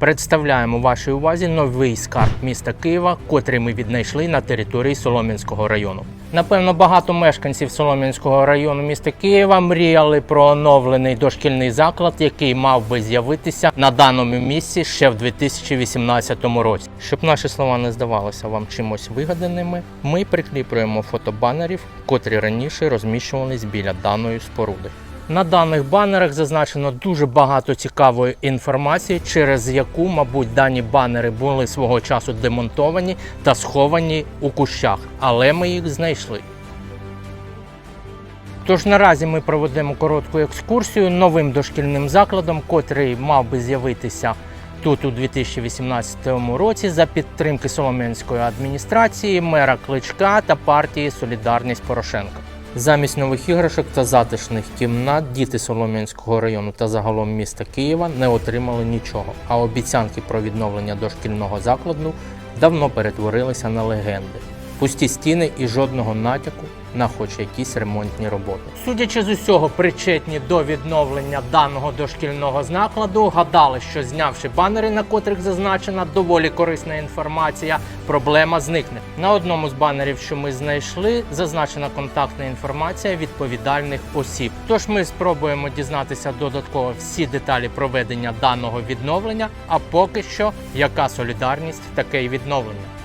Представляємо вашій увазі новий скарб міста Києва, котрий ми віднайшли на території Солом'янського району. Напевно, багато мешканців Солом'янського району міста Києва мріяли про оновлений дошкільний заклад, який мав би з'явитися на даному місці ще в 2018 році. Щоб наші слова не здавалися вам чимось вигаданими, ми прикріплюємо фотобанерів, котрі раніше розміщувались біля даної споруди. На даних банерах зазначено дуже багато цікавої інформації, через яку, мабуть, дані банери були свого часу демонтовані та сховані у кущах, але ми їх знайшли. Тож наразі ми проведемо коротку екскурсію новим дошкільним закладом, котрий мав би з'явитися тут у 2018 році за підтримки Солом'янської адміністрації, мера Кличка та партії Солідарність Порошенка. Замість нових іграшок та затишних кімнат діти Солом'янського району та загалом міста Києва не отримали нічого, а обіцянки про відновлення дошкільного закладу давно перетворилися на легенди. Пусті стіни і жодного натяку на хоч якісь ремонтні роботи. Судячи з усього, причетні до відновлення даного дошкільного закладу, гадали, що знявши банери, на котрих зазначена доволі корисна інформація, проблема зникне. На одному з банерів, що ми знайшли, зазначена контактна інформація відповідальних осіб. Тож ми спробуємо дізнатися додатково всі деталі проведення даного відновлення. А поки що, яка солідарність, таке й відновлення.